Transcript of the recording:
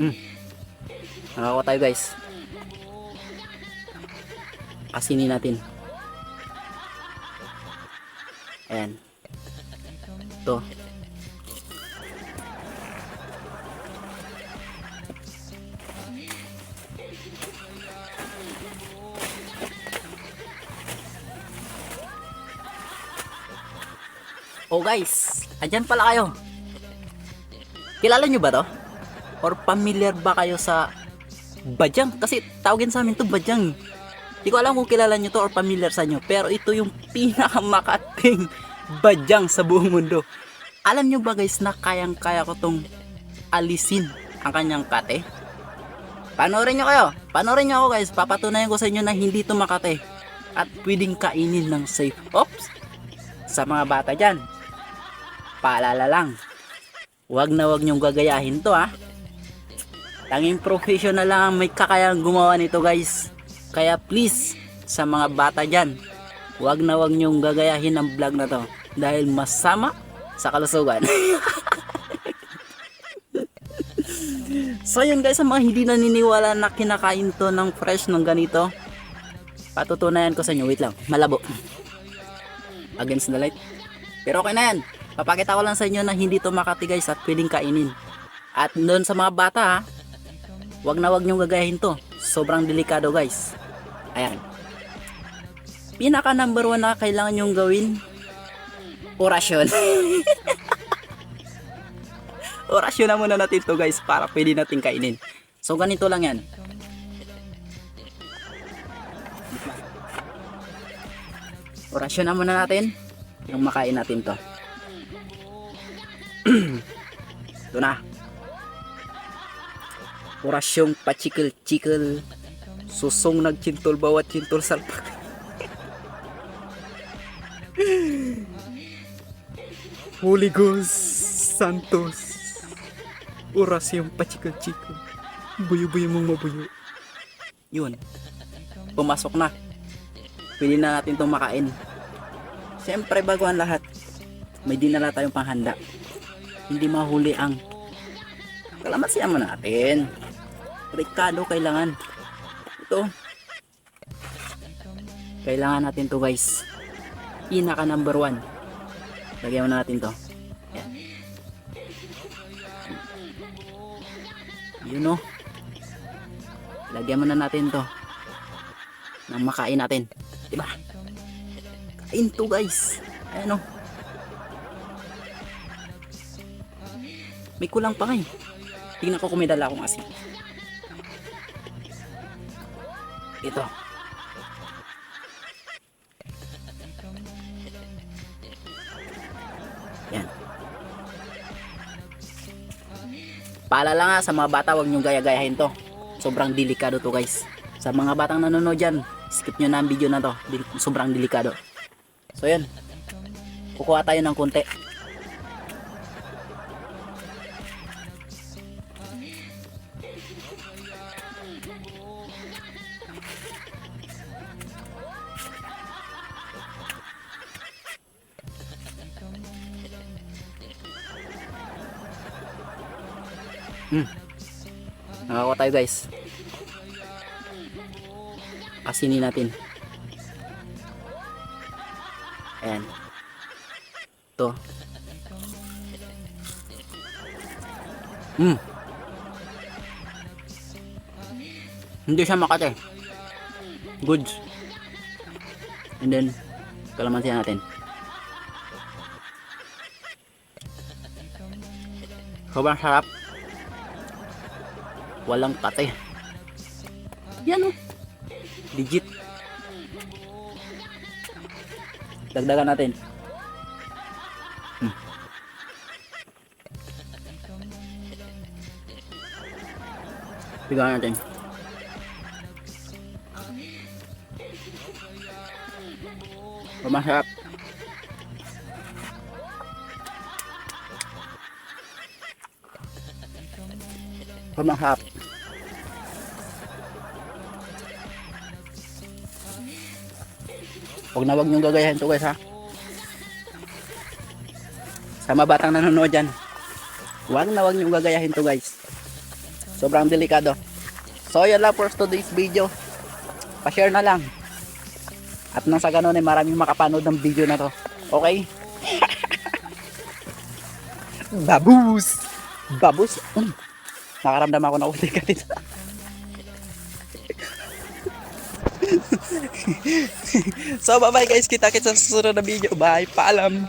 Hmm. Nakakuha tayo guys. Asinin natin. Ayan. Ito. Oh guys, andyan pala kayo. Kilala nyo ba to? Or familiar ba kayo sa Bajang? Kasi tawagin sa amin to Bajang. Hindi ko alam kung kilala nyo to or familiar sa nyo. Pero ito yung pinakamakating Bajang sa buong mundo. Alam nyo ba guys na kayang-kaya ko tong alisin ang kanyang kate? Panoorin nyo kayo. Panoorin nyo ako guys. Papatunayan ko sa inyo na hindi to makate. At pwedeng kainin ng safe. Oops! Sa mga bata dyan. Paalala lang. Huwag na huwag nyong gagayahin to ha. Tanging professional lang ang may kakayang gumawa nito guys. Kaya please, sa mga bata dyan, huwag na huwag nyong gagayahin ang vlog na to. Dahil masama sa kalusugan. so yun guys, sa mga hindi naniniwala na kinakain to ng fresh ng ganito, patutunayan ko sa inyo. Wait lang, malabo. Against the light. Pero okay na yan. Papakita ko lang sa inyo na hindi to makati guys at pwedeng kainin. At doon sa mga bata ha, wag na wag nyong gagayahin to. Sobrang delikado guys. Ayan. Pinaka number one na kailangan nyong gawin, orasyon. orasyon na muna natin to guys para pwede natin kainin. So ganito lang yan. Orasyon na muna natin yung makain natin to. Ito na. Orasyong pachikil-chikil. Susong nagcintol bawat cintol salpak. Holy Ghost Santos. Orasyong pachikil-chikil. Buyo-buyo mong mabuyo. Yun. Pumasok na. Pwede na natin itong makain. Siyempre bago ang lahat, may dinala tayong panghanda. Hindi mahuli ang kalamansi mo natin. Ricado kailangan. Ito. Kailangan natin to guys. Pinaka number one. Lagyan mo na natin to. Yan. Yun o. Lagyan mo na natin to. Nang makain natin. Diba? Kain to guys. Ayan o. May kulang pa nga eh. Tingnan ko kung may dala akong asin. Ito. Yan. Paalala nga sa mga bata, huwag niyong gaya-gayahin to. Sobrang delikado to guys. Sa mga batang nanonood dyan, skip nyo na ang video na to. Sobrang delikado. So yan. Kukuha tayo ng konti. Hmm. Nakakuha tayo guys. Asinin natin. Ayan. Ito. Hmm. Hindi siya makate. Goods. And then, kalamansi natin. Sobrang sarap. Walang kate. Yan oh. Legit. Dagdagan natin. Hmm. Bigyan natin. Masarap. Masarap. Huwag na huwag niyong gagayahin to guys ha. Sa mga batang nanonood dyan. Huwag na huwag niyong gagayahin to guys. Sobrang delikado. So, yan lang for today's video. Pa-share na lang. At nang sa ganun ay maraming makapanood ng video na to. Okay? Babus! Babus? Mm. Nakaramdam ako na ulit ka dito. so, bye bye guys. Kita-kits sa susunod na video. Bye. Paalam.